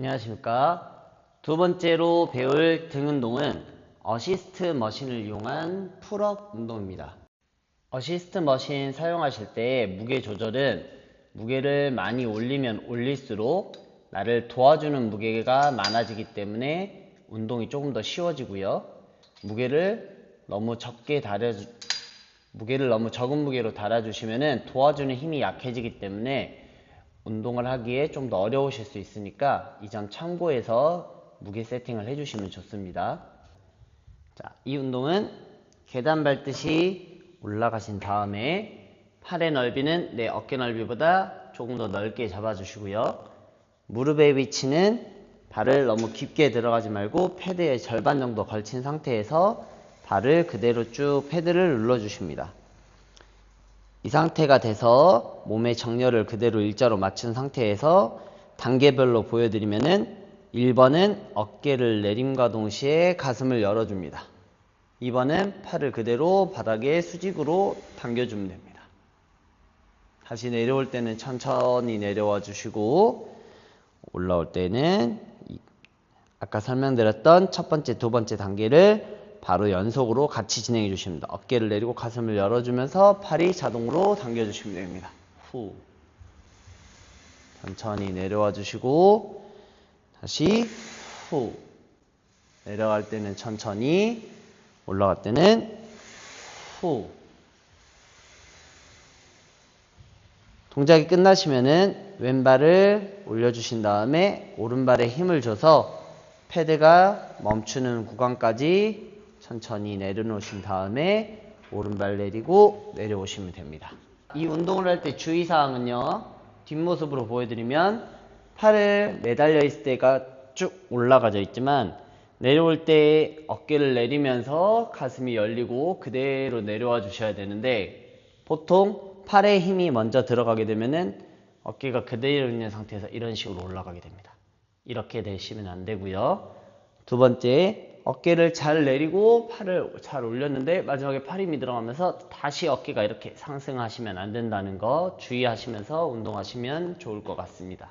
안녕하십니까. 두 번째로 배울 등 운동은 어시스트 머신을 이용한 풀업 운동입니다. 어시스트 머신 사용하실 때 무게 조절은 무게를 많이 올리면 올릴수록 나를 도와주는 무게가 많아지기 때문에 운동이 조금 더 쉬워지고요. 무게를 너무 적게 달아주, 무게를 너무 적은 무게로 달아주시면은 도와주는 힘이 약해지기 때문에 운동을 하기에 좀 더 어려우실 수 있으니까 이 점 참고해서 무게 세팅을 해주시면 좋습니다. 자, 이 운동은 계단 밟듯이 올라가신 다음에 팔의 넓이는 내 어깨 넓이보다 조금 더 넓게 잡아주시고요. 무릎의 위치는 발을 너무 깊게 들어가지 말고 패드의 절반 정도 걸친 상태에서 발을 그대로 쭉 패드를 눌러주십니다. 이 상태가 돼서 몸의 정렬을 그대로 일자로 맞춘 상태에서 단계별로 보여드리면은 1번은 어깨를 내림과 동시에 가슴을 열어줍니다. 2번은 팔을 그대로 바닥에 수직으로 당겨주면 됩니다. 다시 내려올 때는 천천히 내려와 주시고 올라올 때는 아까 설명드렸던 첫 번째, 두 번째 단계를 바로 연속으로 같이 진행해 주십니다. 어깨를 내리고 가슴을 열어주면서 팔이 자동으로 당겨주시면 됩니다. 후. 천천히 내려와 주시고 다시 후. 내려갈 때는 천천히 올라갈 때는 후. 동작이 끝나시면은 왼발을 올려주신 다음에 오른발에 힘을 줘서 패드가 멈추는 구간까지 천천히 내려놓으신 다음에 오른발 내리고 내려오시면 됩니다. 이 운동을 할 때 주의사항은요. 뒷모습으로 보여드리면 팔을 매달려 있을 때가 쭉 올라가져 있지만 내려올 때 어깨를 내리면서 가슴이 열리고 그대로 내려와 주셔야 되는데 보통 팔에 힘이 먼저 들어가게 되면은 어깨가 그대로 있는 상태에서 이런 식으로 올라가게 됩니다. 이렇게 되시면 안 되고요. 두 번째 어깨를 잘 내리고 팔을 잘 올렸는데 마지막에 팔 힘이 들어가면서 다시 어깨가 이렇게 상승하시면 안 된다는 거 주의하시면서 운동하시면 좋을 것 같습니다.